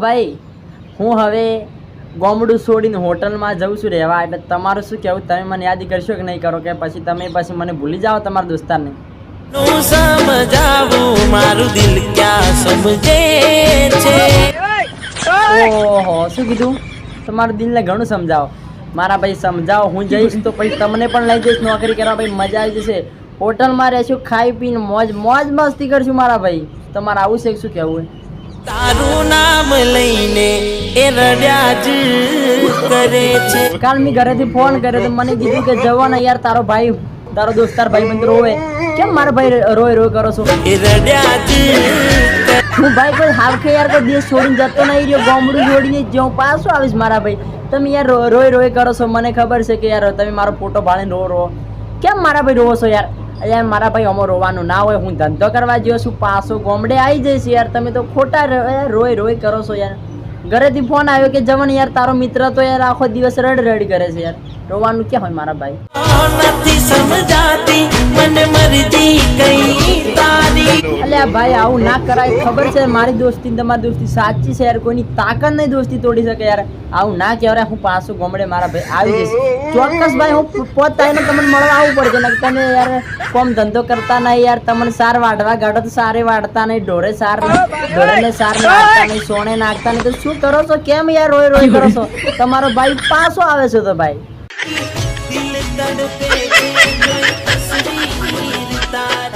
ભાઈ હું હવે ગોમડું છોડીને હોટલમાં જઉં છું રહેવા. એટલે તમારું શું કહેવું? તમે મને યાદ કરશો કે નહીં કરો? કે પછી તમે પછી મને ભૂલી જાઓ તમારા દોસ્તારને? મારું દિલ ક્યાં સમજે છે? ઓહો શું કીધું? તમારું દિલને ઘણું સમજાવો. મારા ભાઈ સમજાવો. હું જઈશ તો પછી તમને પણ લઈ જઈશ નોકરી કરવા. ભાઈ મજા આવી જશે. હોટલમાં રહેશું ખાઈ પીને મોજ મોજ મસ્તી કરશું મારા ભાઈ. તમારે આવું છે શું કહેવું તારું નામ લઈને એ રડ્યા જ કરે છે. કાલ મેં ઘરેથી ફોન કર્યો તો મને કીધું કે જવાના યાર તારો ભાઈ તારો દોસ્તાર ભાઈ બંધ રોવે કેમ મારા ભાઈ રોય રોય કરો છો? એ રડ્યા જ હું ભાઈ કોઈ હાવખે યાર કોઈ દેશ છોડીને જતો નહીં રહ્યો ગામડું છોડીને હું પાછો આવીશ મારા ભાઈ. તમે યાર રોય રોય કરો છો. મને ખબર છે કે યાર તમે મારો ફોટો ભાળીને રો રો. કેમ મારા ભાઈ રોવો છો યાર? યાર મારા ભાઈ અમો રોવાનું ના હોય, હું ધંધો કરવા જ્યો છું, પાછો ગોમડે આવી જઈશ યાર, તમે તો ખોટા રોય રોય કરો છો યાર. ઘરેથી ફોન આવ્યો કે જવન યાર, તારો મિત્ર તો યાર આખો દિવસ રડ રડ કરે છે યાર. રોવાનું ક્યાં હોય મારા ભાઈ? નથી સમજાતી, મને મરજી કઈ ભાઈ, આવું ના કરાય. ખબર છે મારી દોસ્તી તમારી દોસ્તી. સાચી છે યાર, કોઈની તાકાત નહીં દોસ્તી તોડી શકે યાર. આવું ના કહેવાય. હું પાછું ગમડે મારા ભાઈ આવી જઈશ. ચોક્કસ ભાઈ, હું પોત આવીને તમને મળવા આવવું પડશે. ને તમે યાર કોમ ધંધો કરતા નહીં યાર. તમને સાર વાઢવા ગાઢો તો સારે વાઢતા નહીં. ઢોરે સાર ઢોરેને સાર નાખતા નહીં. સોને નાખતા નહીં. તો શું કરો છો? કેમ યાર રોય રોય કરો છો? તમારો ભાઈ પાછો આવે છે તો ભાઈ.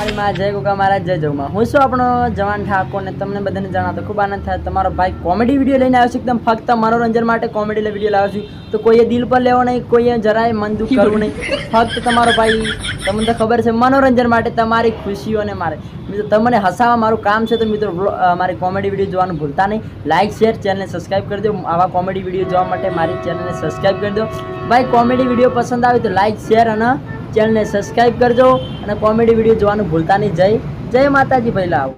તારી માં જય ગોગા મહારાજ, જય જગમાં. હું શું આપણો જવાન ઠાકોર ને તમને બધાને જણાવતો ખૂબ આનંદ થાય. તમારો ભાઈ કોમેડી વીડિયો લઈને આવ્યો છે એકદમ ફક્ત મનોરંજન માટે કોમેડી વીડિયો લાવ્યો છું. તો કોઈએ દિલ પર લેવો નહીં, કોઈએ જરાય મન દુઃખ કરવું નહીં. ફક્ત તમારો ભાઈ, તમને તો ખબર છે, મનોરંજન માટે તમારી ખુશીઓને મારે. મિત્રો, તમને હસાવવા મારું કામ છે તો મિત્રો મારી કોમેડી વીડિયો જોવાનું ભૂલતા નહીં. લાઇક શેર ચેનલને સબસ્ક્રાઈબ કરી દો. આવા કોમેડી વીડિયો જોવા માટે મારી ચેનલને સબસ્ક્રાઈબ કરી દો. ભાઈ કોમેડી વીડિયો પસંદ આવે તો લાઇક શેર અને ચેનલને સબસ્ક્રાઈબ કરજો અને કોમેડી વીડિયો જોવાનું ભૂલતા નહીં. જય જય માતાજી પહેલાં આવો.